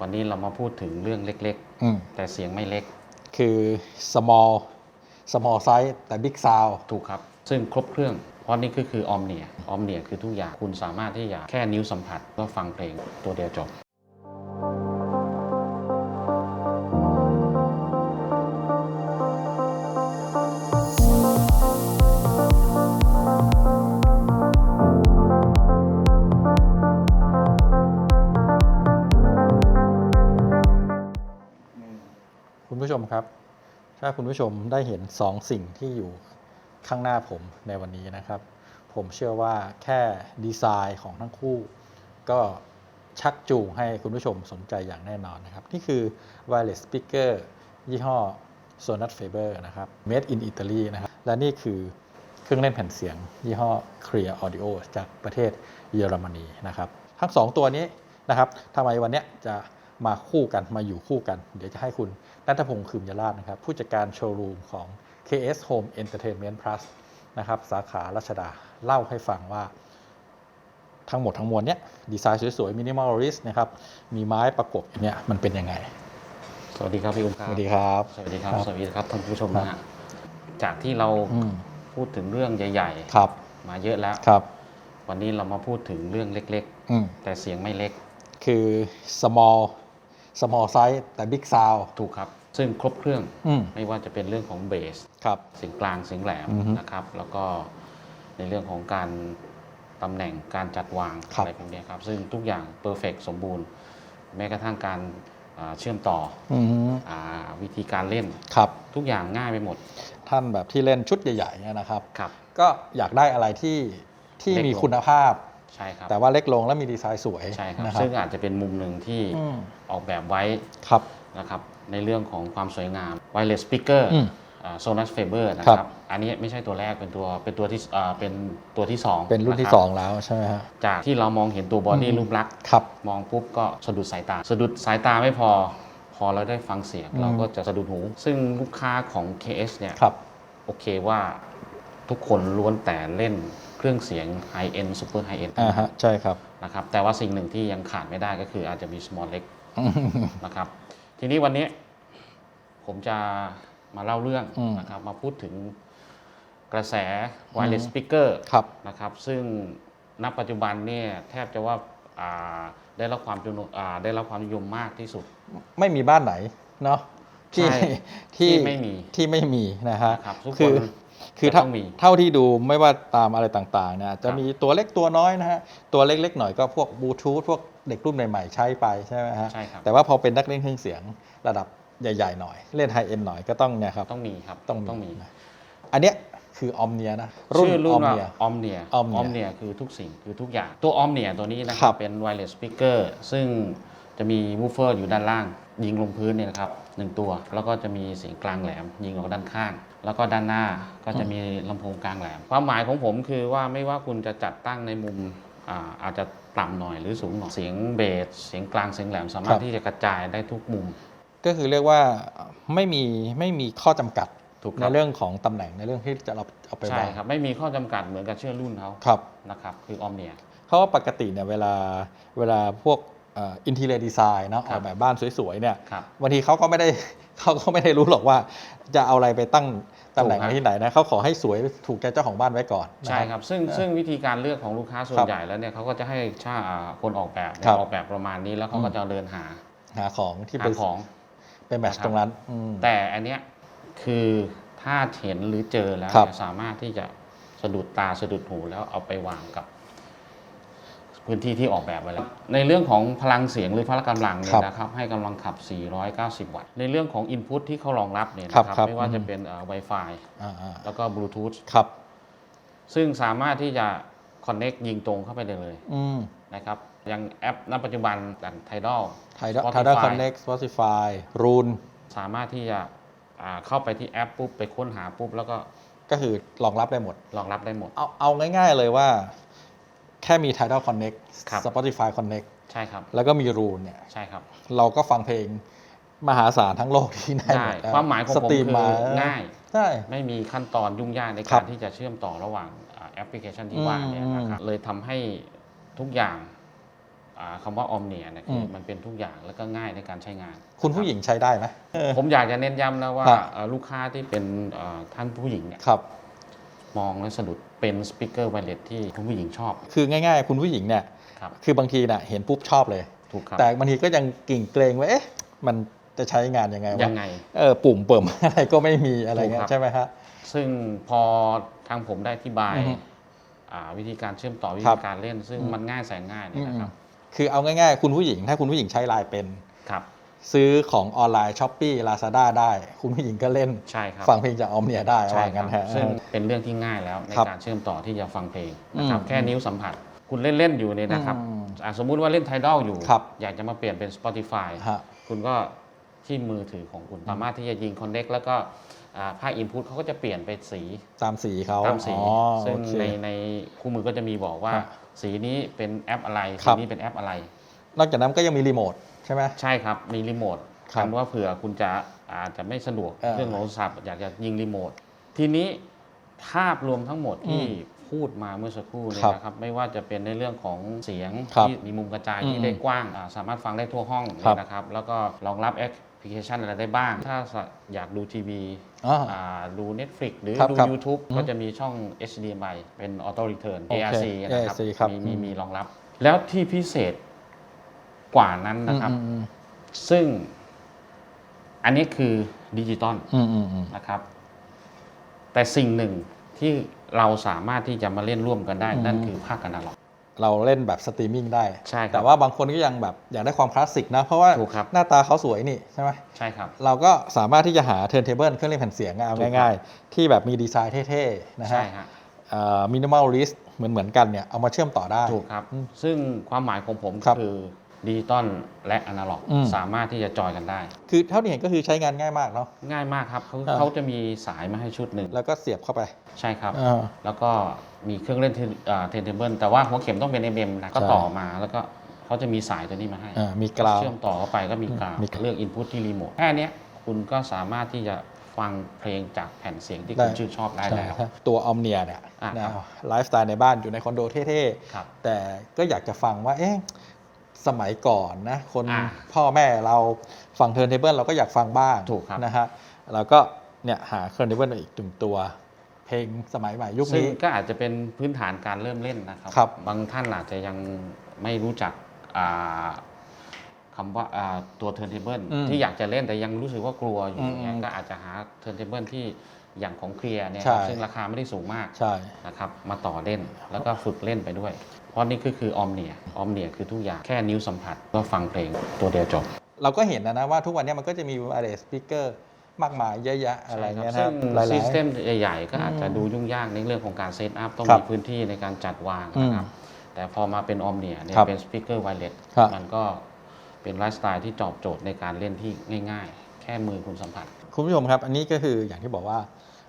วันนี้เรามาพูดถึงเรื่องเล็กอืม ๆ แต่เสียงไม่เล็กคือ small small size แต่ big sound ถูกครับ ซึ่งครบเครื่อง เพราะนี่ก็คือออมเนียออมเนียคือทุกอย่างคุณสามารถที่จะแค่นิ้วสัมผัสก็ฟังเพลงตัวเดียวจบ ถ้าคุณผู้ชมได้เห็นสองสิ่งที่อยู่ข้างหน้าผมในวันนี้นะครับ ผมเชื่อว่าแค่ดีไซน์ของทั้งคู่ ก็ชักจูงให้คุณผู้ชมสนใจอย่างแน่นอนนะครับ นี่คือ wireless speaker ยี่ห้อ Sonat Faber นะครับ made in Italy นะครับ และนี่คือเครื่องเล่นแผ่นเสียง ยี่ห้อ Clear Audio จากประเทศเยอรมนีนะครับ ทั้งสองตัวนี้นะครับทำไมวันนี้จะ มาคู่กันมาอยู่คู่กัน เดี๋ยวจะให้คุณนัทพงศ์คืมยราชนะครับ ผู้จัดการโชว์รูมของ KS Home Entertainment Plus นะครับสาขารัชดาเล่าให้ฟังว่าทั้งหมดทั้งมวลเนี้ยดีไซน์สวยๆมินิมอลลิสนะครับมีไม้ประกบอย่างเนี้ยมันเป็นยังไง สวัสดีครับพี่อุ้มคสรับวัสดีครับ สวัสดีครับครับ สวัสดีครับท่านผู้ชมครับนะฮะจากที่เราอืมพูดถึงเรื่องใหญ่ครับๆมาเยอะแล้วครับ วันนี้เรามาพูดถึงเรื่องเล็กอืมๆแต่เสียงไม่เล็ก คือ small small size แต่ big sound ถูกครับ ซึ่งครบเครื่องอืมไม่ว่าจะเป็นเรื่องของเบสครับ เสียงกลางเสียงแหลมอือฮึนะครับ แล้วก็ในเรื่องของการตำแหน่งการจัดวางครับ อะไรพวกเนี้ยครับ ซึ่งทุกอย่างเพอร์เฟกสมบูรณ์ แม้กระทั่งการอ่าเชื่อมต่ออืมอาวิธีการเล่น ครับ ทุกอย่างง่ายไปหมดท่านแบบที่เล่นชุดใหญ่ๆเนี่ยนะครับ ครับ ก็อยากได้อะไรที่ที่เล็กลง มีคุณภาพ ใช่ครับแต่ว่าเล็กลงแล้วมีดีไซน์สวยใช่ครับ นะครัซึ่บงอาจจะเป็นมุมหนึ่งที่อืมออกแบบไว้ครับ นะครับในเรื่องของความสวยงาม wireless speaker อืมโซนัสเฟเบอร์นะครัครับ บ อันนี้ไม่ใช่ตัวแรกเป็นตัวเป็นตัวที่อ่าเป็นตัวที่สองเป็นรุ่นที่ะคบ2 แล้วใช่ไหมฮะ จากที่เรามองเห็นตัวบอดี้อืม รูปลักษณ์ ครับ มองปุ๊บก็สะดุดสายตา สะดุดสายตาไม่พอ พอเราได้ฟังเสียง อืม เราก็จะสะดุดหู ซึ่งลูกค้าของ KS เนี่ยครับ โอเคว่าทุกคนล้วนแต่เล่น เครื่องเสียง High End Super High End อ่าฮะใช่ครับ นะครับแต่ว่าสิ่งหนึ่งที่ยังขาดไม่ได้ก็คืออาจจะมี small เล็กนะครับ ทีนี้วันนี้ผมจะมาเล่าเรื่องอืม นะครับ มาพูดถึงกระแส wireless speaker ครับ นะครับซึ่งณปัจจุบันเนี่ยแทบจะว่าอ่าได้รับความจุนอ่าได้รับความนิยมมากที่สุด ไม่มีบ้านไหนเนาะที่ใช่ที่ที่ไม่มี ที่ไม่มีนะฮะ นะครับทุกคืคน คือจะเท่าต้องมีเท่าที่ดูไม่ว่าตามอะไรต่างๆเนี่ยจะครับมีตัวเล็กตัวน้อยนะฮะตัวเล็กๆหน่อยก็พวกบลูทูธพวกเด็กรุ่นใหม่ๆใช้ไปใช่ไหมฮะใช่ครับแต่ว่าพอเป็นนักเล่นเครื่องเสียงระดับใหญ่ๆหน่อย เล่นไฮเอ็นหน่อยก็ต้องเนี่ยครับต้องมีครับต้องต้องมีนะอันเนี้ยคือออมเนียนะชื่อรุ่นว่า Omnia ออมเนีย Omnia คือทุกสิ่งคือทุกอย่างตัวออมเนียตัวนี้นะคครัรับบเป็น wireless speaker ซึ่งจะมีวูฟเฟอร์อยู่ด้านล่าง ยิงลงพื้นเนี่ยนะครับหนึ่งตัว แล้วก็จะมีเสียงกลางแหลม ยิงออกด้านข้าง แล้วก็ด้านหน้าก็จะมีลำโพงกลางแหลม ความหมายของผมคือว่าไม่ว่าคุณจะจัดตั้งในมุมอ่าอาจจะต่ำหน่อยหรือสูงหน่อยเสียงเบสเสียงกลางเสียงแหลมสามารครัถบ ที่จะกระจายได้ทุกมุมก็คือเรียกว่าไม่มีไม่มีข้อจำกัดถูกคในรับเรื่องของตำแหน่งในเรื่องที่จะเราเอาไปใช่วางครับไม่มีข้อจำกัดเหมือนกับเชื่อรุ่นเขาครับ นะครับคือออมเนีย เพราะว่าปกติเนี่ยเวลาเวลาพวก อินทีเรียดีไซน์เนาะคอรัอบกแบบบ้านสวยๆเนี่ยครับบางทีเขาก็ไม่ได้เขาก็ไม่ได้รู้หรอกว่า จะเอาอะไรไปตั้งตำแหน่งถูกครับไว้ที่ไหนนะเขาขอให้สวยถูกใจเจ้าของบ้านไว้ก่อนนะใช่ครับซึ่งซึ่งวิธีการเลือกของลูกค้าส่วครันบใหญ่แล้วเนี่ยเขาก็จะให้ช่างอ่าคนออกแบบเนี่ยครับออกแบบประมาณนี้แล้วเขาอืก็มจะเดินหาหาของที่หาเป็นของเป็นแมทช์นะครับตรงนั้นอืมแต่อันเนี้ยคือถ้าเห็นหรือเจอแล้วครับเนี่ยสามารถที่จะสะดุดตาสะดุดหูแล้วเอาไปวางกับ พื้นที่ที่ออกแบบไว้แล้ว ในเรื่องของพลังเสียงหรือพละกำลังเนี่ยนะครับให้กำลังขับ 490 วัตต์ ในเรื่องของ Input ที่เขารองรับเนี่ยนะคครัรับบครับไม่ว่าจะอืมเป็นเอ่อ Wi-Fi อ่าแล้วก็ Bluetooth ๆครับ ซึ่งสามารถที่จะ Connect ยิงตรงเข้าไปได้เลยอืมนะครับอย่างแอปณปัจจุบันอย่าง Tidal ไทยดั Spotify ไทยดัคอนเน็กสปอติฟายรูนสามารถที่จะอ่าเข้าไปที่แอปปุ๊บไปค้นหาปุ๊บแล้วก็ก็คือรองรับได้หมด รองรับได้หมด เอาเอาง่ายๆเลยว่า แค่มี Tidal Connect ครับ Spotify Connect ใช่ครับ แล้วก็มีรูนเนี่ย ใช่ครับเราเราก็ฟังเพลงมหาศาลทั้งโลกที่ได้หได้มดแล้วความหมายของสผมตรีมคือมาง่าย ใช่ ไม่มีขั้นตอนยุ่งยากในครัการบที่จะเชื่อมต่อระหว่างอ่าแอปพลิเคชันที่อืมว่าเนี่ยนะครับเลยทำให้ทุกอย่างอ่าคำว่าออมเนียเนี่ยคืออม มันเป็นทุกอย่างแล้วก็ง่ายในการใช้งานคุณผู้หญิงใช้ได้ไหม ผมอยากจะเน้นย้ำนะว่าครับ เอ่อลูกค้าที่เป็นเอ่อท่านผู้หญิงเนี่ยครับ มองและสะดุดเป็นสปีกเกอร์ไวเลสที่คุณผู้หญิงชอบ คือง่ายๆ คุณผู้หญิงเนี่ยครับคือบางทีน่ะเห็นปุ๊บชอบเลย ถูกครับแต่บางทีก็ยังกิ่งเกรงว่าเอ๊ะมันจะใช้งานยังไงวะยังไง เออปุ่มเปิ่มอะไรก็ไม่มีอะไรเงี้ถูกครัยบ ใช่ไหมฮะ ซึ่งพอทางผมได้อธิบายอือฮึอ่าวิธีการเชื่อมต่อวิครัธีบการเล่น ซึ่งอืม มันง่ายแสนง่ายเนี่ยนะครับ คือเอาง่ายๆ คุณผู้หญิงถ้าคุณผู้หญิงใช้ไลน์เป็น ครับ ซื้อของออนไลน์ช้อปปี้ลาซาด้าได้ คุณผู้หญิงก็เล่นใช่ครับฟังเพลงจากออมเนียได้ใช่ว่าคงั้รับนฮะซึ่งเป็นเรื่องที่ง่ายแล้วในครับการเชื่อมต่อที่จะฟังเพลงนะครับอืมแค่นิ้วสัมผัสคุณเล่นเล่นๆอยู่เนี่ยนะครับอืมอ่าสมมุติว่าเล่นไทดอลอยู่ครับอยากจะมาเปลี่ยนเป็น Spotify ฮะคุณก็ที่มือถือของคุณสามารถที่จะยิงคอนเน็กแล้วก็อ่าภาคอินพุตเขาก็จะเปลี่ยนไปสีตามสีเขาตามสีอ๋อซึ่งโอเคในในคู่มือก็จะมีบอกว่าครับสีนี้เป็นแอปอะไรครัสีบนี้เป็นแอปอะไร นอกจากนั้นก็ยังมีรีโมท ใช่ไหม ใช่ครับ มีรีโมทครับคำว่าเผื่อคุณจะอาจจะไม่สะดวกเออเรื่องของโทรศัพท์อยากจะยิงรีโมท ทีนี้ภาพรวมทั้งหมดที่อืมพูดมาเมื่อสักครู่เนี่ครัยบนะครับ ไม่ว่าจะเป็นในเรื่องของเสียงครับที่มีมุมกระจายอืมที่ได้กว้างอ่าสามารถฟังได้ทั่วห้องครับนะครับ แล้วก็รองรับแอปพลิเคชันอะไรได้บ้าง ถ้าอยากดูทีวีอ๋ออ่าดู Netflix หรือครับดู ครับ YouTube อืมก็จะมีช่อง HDMI เป็น Auto Return โอเค ARC นะครับ ARC ครับมีมีอืมมีรองรับ แล้วที่พิเศษ กว่านั้นนะครับอืมอืมซึ่งอันนี้คือดิจิตอลอืมอืมอืมนะครับ แต่สิ่งหนึ่งที่เราสามารถที่จะมาเล่นร่วมกันได้อืมนั่นคือภาคอนาล็อก เราเล่นแบบสตรีมมิ่งได้ ใช่ครับแต่ว่าบางคนก็ยังแบบอยากได้ความคลาสสิกนะ เพราะว่าถูกครับหน้าตาเขาสวยนี่ใช่ไหมใช่ครับ เราก็สามารถที่จะหาเทิร์นเทเบิลเครื่องเล่นแผ่นเสียงเอาถูกครับง่าย ๆ ที่แบบมีดีไซน์เท่ๆนะฮะใช่ฮะมินิมอลลิสเหมือนเหมือนๆกันเนี่ยเอามาเชื่อมต่อได้ถูกครับอืมซึ่งความหมายของผมครับคือ ดิจิตอลและอนาล็อกอืม สามารถที่จะจอยกันได้ คือเท่าที่เห็นก็คือใช้งานง่ายมากเนาะ ง่ายมากครับเขาอ่า เขาจะมีสายมาให้ชุดหนึ่งแล้วก็เสียบเข้าไปใช่ครับ อ่า แล้วก็มีเครื่องเล่นเทนเทเบิลแต่ว่าหัวเข็มต้องเป็น MM นะก็ใช่ ต่อมาแล้วก็เขาจะมีสายตัวนี้มาให้ อ่ามีกราว เชื่อมต่อเข้าไปก็มีกราวมีกราวเลือกอินพุตที่รีโมทแค่เนี้ยคุณก็สามารถที่จะฟังเพลงจากแผ่นเสียงที่คุณได้ ชื่นชอบได้ใช่แล้วครับตัวออมเนียเนี่ยอ่านะครับไลฟ์สไตล์ในบ้านอยู่ในคอนโดเท่ครับ ๆ แต่ก็อยากจะฟังว่าเอ๊ะ สมัยก่อนนะคนอ่าพ่อแม่เราฟังเทิร์นเทเบิลเราก็อยากฟังบ้างถูกครับ นะฮะเราก็เนี่ยหาเทิร์นเทเบิลอีกหนึ่งตัว เพลงสมัยใหม่ยุคซึ่งนี้ ก็อาจจะเป็นพื้นฐานการเริ่มเล่นนะครับครับบางท่านอาจจะยังไม่รู้จักอ่าคำว่าอ่าตัวเทิร์นเทเบิลอืมที่อยากจะเล่นแต่ยังรู้สึกว่ากลัวอยู่อืมเนี่ยก็อาจจะหาเทิร์นเทเบิลที่อย่างของเคลียร์เนี่ยใช่ ซึ่งราคาไม่ได้สูงมากใช่ นะครับมาต่อเล่นแล้วก็ฝึกเล่นไปด้วย เพราะนี่ก็คือออมเนียออมเนียคือทุกอย่างแค่นิ้วสัมผัสก็ฟังเพลงตัวเดียวจบ เราก็เห็นนะนะว่าทุกวันนี้มันก็จะมี wireless speaker มากมายเยอะแยะอะไรเงี้ยนะคซึ่รังบหลายซิสๆเต็มใหญ่ๆ ก็อาจจะอืมดูยุ่งยากในเรื่องของการเซตอัพต้องครับมีพื้นที่ในการจัดวางอืมนะครับ แต่พอมาเป็นออมเนียเนี่ยครับเป็นสปีกเกอร์ไวเลสครับมันก็เป็นไลฟ์สไตล์ที่ตอบโจทย์ในการเล่นที่ง่าย ๆ แค่มือคุณสัมผัส คุณผู้ชมครับ อันนี้ก็คืออย่างที่บอกว่า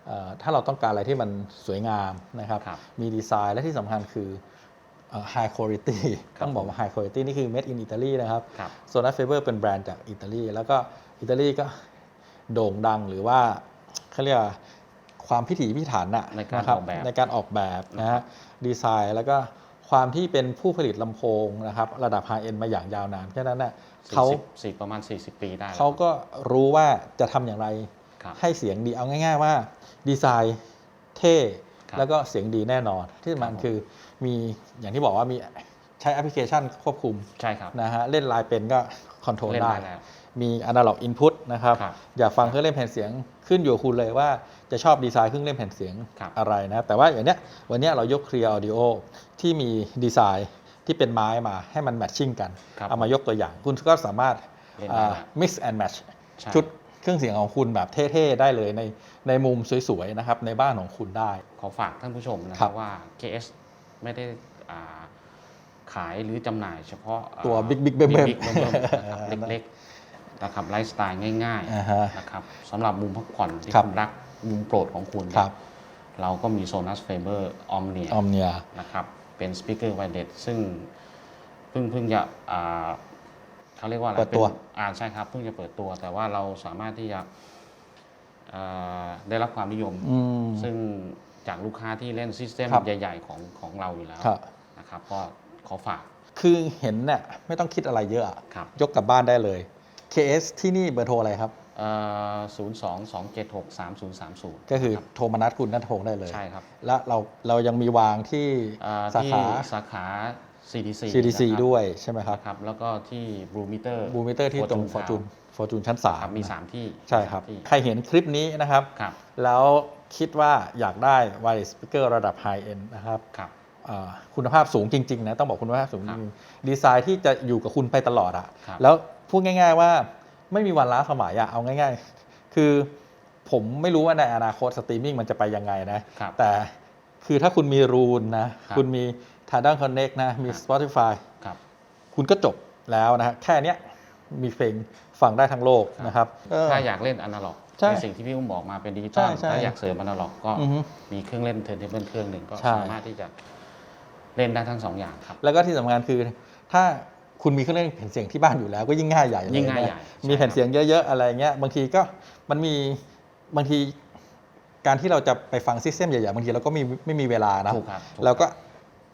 เอ่อถ้าเราต้องการอะไรที่มันสวยงามนะครับครับมีดีไซน์และที่สำคัญคือเอ่อ high quality ครับต้องบอกว่า high quality นี่คือ made in Italy นะครับครับโซนาเฟเบอร์เป็นแบรนด์จากอิตาลีแล้วก็อิตาลีก็โด่งดังหรือว่าเขาเรียกว่าความพิถีพิถันน่ะในการะคบออกแบบในการออกแบบนะฮะดีไซน์แล้วก็ความที่เป็นผู้ผลิตลำโพงนะครับระดับ high end มาอย่างยาวนานแค่นั้นน่ะเขา40สี่ประมาณ 40 ปีได้แล้วเขาก็รู้ว่าจะทำอย่างไรครับให้เสียงดีเอาง่าย ๆ ว่า ดีไซน์เท่ครับ แล้วก็เสียงดีแน่นอน ที่สำคัญครับผมคือมีอย่างที่บอกว่ามีใช้แอปพลิเคชันควบคุมใช่ครับนะฮะเล่นไลน์เป็นก็คอนโทรลเล่นได้ได้แล้วมี Analog Input นะครับครับอยากฟังเครื่องเล่นแผ่นเสียงขึ้นอยู่กับคุณเลยว่าจะชอบดีไซน์เครื่องเล่นแผ่นเสียงครับอะไรนะครับแต่ว่าอย่างเนี้ยวันเนี้ยเรายก Clear Audio ที่มีดีไซน์ที่เป็นไม้มาให้มันแมทชิ่งกันครับเอามายกตัวอย่าง คุณก็สามารถเล่นได้แล้ว mix and match ใช่ชุด เครื่องเสียงของคุณแบบเท่ๆได้เลยในในมุมสวยๆนะครับในบ้านของคุณได้ ขอฝากท่านผู้ชมนะคครัรับบ ว่า KS ไม่ได้อ่าขายหรือจำหน่ายเฉพาะอ่าตัว Big Big เบิ่มๆบิ๊กๆเบิ่มๆนะครับเล็กๆนะครับไลฟ์สไตล์ง่ายอ่าฮะ ๆนะครับสำหรับมุมพักผ่อนที่ครับคุณรักมุมโปรดของคุณ ครับ เราก็มี Sonos Faber Omnia ออมเนีย นะครับเป็นสปีกเกอร์ไวเลสซึ่งเพิ่งเพิ่งจะอ่า เขาเรียกว่าอะไรเปิดตัว นอ่าใช่ครับเพิ่งจะเปิดตัว แต่ว่าเราสามารถที่จะอ่าได้รับความนิยม อืม ซึ่งจากลูกค้าที่เล่นซิสเต็มครับ ใหญ่ ๆ ของของเราอยู่แล้วครับ นะครับ ก็ขอฝากคือเห็นเนี่ยไม่ต้องคิดอะไรเยอะอะครับยกกลับบ้านได้เลย KS ที่นี่เบอร์โทรอะไรครับ ศูนย์สองสองเจ็ดหกสามศูนย์สามศูนย์ก็คือโทรมานัดคุณนัทพงศ์ได้เลย ใช่ครับและเราเรายังมีวางที่อ่าสาที่ขา สาขา CDC CDC นะครับด้วยใช่ไหมครับนะครับ แล้วก็ที่บลูมิเตอร์บูมิเตอร์ที่ตรงฟอร์จูนฟอร์จูนชั้นครับ3มี3ที่ใช่ครับสามที่ใครเห็นคลิปนี้นะครับ ครับแล้วคิดว่าอยากได้ wireless speaker ระดับ high end นะครับครับ อ่าคุณภาพสูงจริง ๆ นะ ต้องบอกคุณภาพสูงจครับริงๆดีไซน์ที่จะอยู่กับคุณไปตลอดอะครับ แล้วพูดง่าย ๆ ว่าไม่มีวันล้าสมัยอะเอาง่าย ๆ คือผมไม่รู้ว่าในอนาคตสตรีมมิ่งมันจะไปยังไงนะ ครับ แต่คือถ้าคุณมีรูนนะ ครับ คุณมี Tidal Connect นะ มีครับ Spotify ครับ คุณก็จบแล้วนะฮะแค่เนี้ยมีเพลงฟังได้ทั้งโลกครับ นะครับเออ ถ้าอยากเล่นอนาล็อกใช่ในสิ่งที่พี่อุ้มบอกมาเป็นดิจิตอลใช่ใช่ถ้าอยากเสริมอนาล็อกก็อือฮึมีเครื่องเล่นเทิร์นเทเบิลเครื่องหนึ่งก็ใช่ สามารถที่จะเล่นได้ทั้งสองอย่างครับ แล้วก็ที่สำคัญคือ ถ้าคุณมีเครื่องเล่นแผ่นเสียงที่บ้านอยู่แล้วก็ยิ่งง่ายใหญ่เลยิ่งง่ายใหญ่นะใช่มีแผ่นเสียงเยอะๆอะไรเงี้ยบางทีก็มันมีบางทีการที่เราจะไปฟังซิสเต็มใหญ่ๆบางทีเราก็มีไม่มีเวลานะถูกครับถูเราก็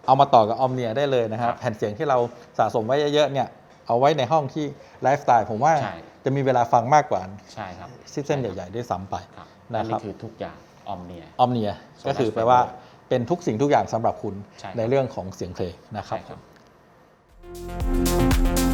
เอามาต่อกับออมเนียได้เลยนะครับครับแผ่นเสียงที่เราสะสมไว้เยอะๆเนี่ยเอาไว้ในห้องที่ไลฟ์สไตล์ผมว่าใช่ จะมีเวลาฟังมากกว่าใช่ครับซิสเต็มใหญ่ๆด้วยซ้ำไปครับนะนั่นครับคือทุกอย่างออมเนีย ออมเนีย So ก็คือ much แปลว่า better เป็นทุกสิ่งทุกอย่างสำหรับคุณใช่ครับในเรื่องของเสียงเพลงนะครัใช่บครับ